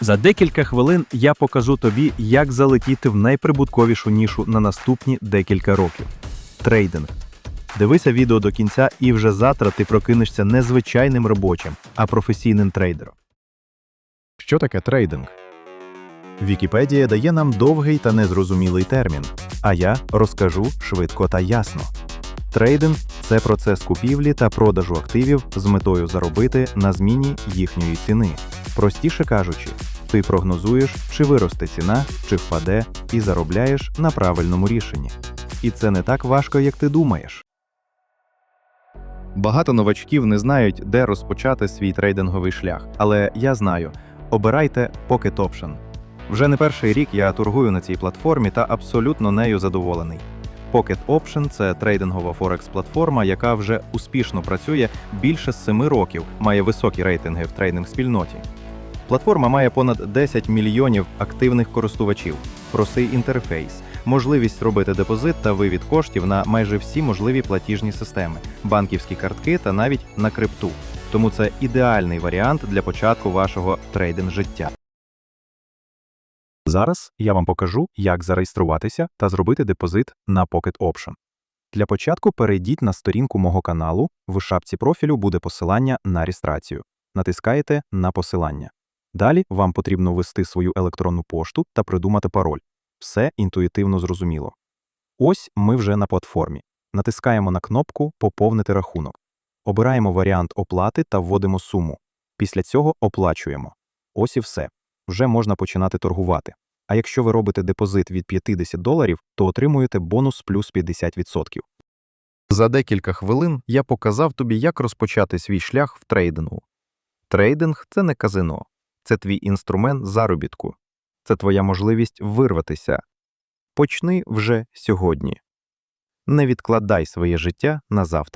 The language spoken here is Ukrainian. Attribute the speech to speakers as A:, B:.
A: За декілька хвилин я покажу тобі, як залетіти в найприбутковішу нішу на наступні декілька років трейдинг. Дивися відео до кінця, і вже завтра ти прокинешся не звичайним робочим, а професійним трейдером.
B: Що таке трейдинг? Вікіпедія дає нам довгий та незрозумілий термін, а я розкажу швидко та ясно. Трейдинг це процес купівлі та продажу активів з метою заробити на зміні їхньої ціни. Простіше кажучи, ти прогнозуєш, чи виросте ціна, чи впаде, і заробляєш на правильному рішенні. І це не так важко, як ти думаєш. Багато новачків не знають, де розпочати свій трейдинговий шлях, але я знаю. Обирайте Pocket Option. Вже не перший рік я торгую на цій платформі та абсолютно нею задоволений. Pocket Option – це трейдингова форекс-платформа, яка вже успішно працює більше семи років, має високі рейтинги в трейдинг-спільноті. Платформа має понад 10 мільйонів активних користувачів, простий інтерфейс, можливість робити депозит та вивід коштів на майже всі можливі платіжні системи, банківські картки та навіть на крипту. Тому це ідеальний варіант для початку вашого трейдинг життя. Зараз я вам покажу, як зареєструватися та зробити депозит на Pocket Option. Для початку перейдіть на сторінку мого каналу. В шапці профілю буде посилання на реєстрацію. Натискаєте на посилання. Далі вам потрібно ввести свою електронну пошту та придумати пароль. Все інтуїтивно зрозуміло. Ось ми вже на платформі. Натискаємо на кнопку Поповнити рахунок. Обираємо варіант оплати та вводимо суму. Після цього оплачуємо. Ось і все. Вже можна починати торгувати. А якщо ви робите депозит від 50 доларів, то отримуєте бонус плюс 50%. За декілька хвилин я показав тобі, як розпочати свій шлях в трейдингу. Трейдинг це не казино, це твій інструмент заробітку, це твоя можливість вирватися. Почни вже сьогодні. Не відкладай своє життя на завтра.